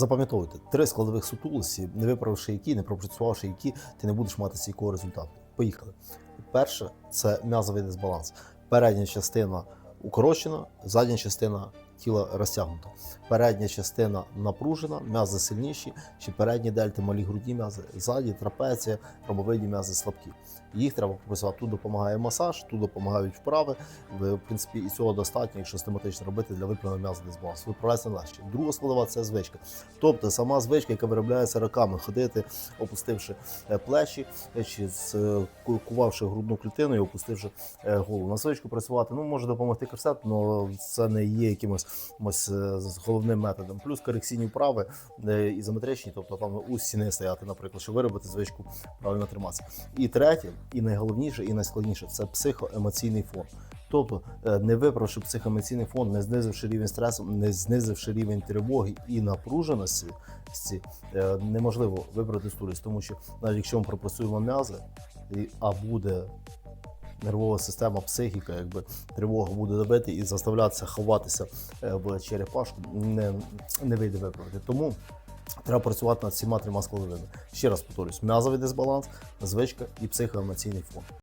Запам'ятовуйте, три складових сутулості, не виправивши які, не пропрацювавши які, ти не будеш мати стійкого результату. Поїхали. Перше це м'язовий дисбаланс. Передня частина укорочена, задня частина тіла розтягнута. Передня частина напружена, м'язи сильніші, чи передні дельти, малі грудні м'язи, ззаді, трапеція, ромбовидні м'язи слабкі. Їх треба прописати. Тут допомагає масаж, тут допомагають вправи. В принципі, і цього достатньо, якщо систематично робити для виправлення м'яза дисбалансу. Виправляється легше. Друга складова це звичка. Тобто сама звичка, яка виробляється роками, ходити, опустивши е, плечі, е, чи кувавши грудну клітину і опустивши е, голову. На звичку працювати ну може допомогти корсет, але це не є якимось ось, е, з головним методом. Плюс корекційні вправи е, ізометричні, тобто там у стіни стояти, наприклад, щоб виробити звичку правильно триматися. І третє, і найголовніше, і найскладніше це психоемоційний фон. Тобто, е, не виправивши психоемоційний фон, не знизивши рівень стресу, не знизивши рівень тривоги і напруженості, неможливо вибрати стулість, тому що навіть якщо ми пропрацюємо м'язи, а буде нервова система, психіка, якби тривога буде давити і заставлятися ховатися е, в черепашку, не, не вийде виправити. Тому треба працювати над всіма трьома складовими. Ще раз повторюсь: м'язовий дисбаланс, звичка і психоемоційний фон.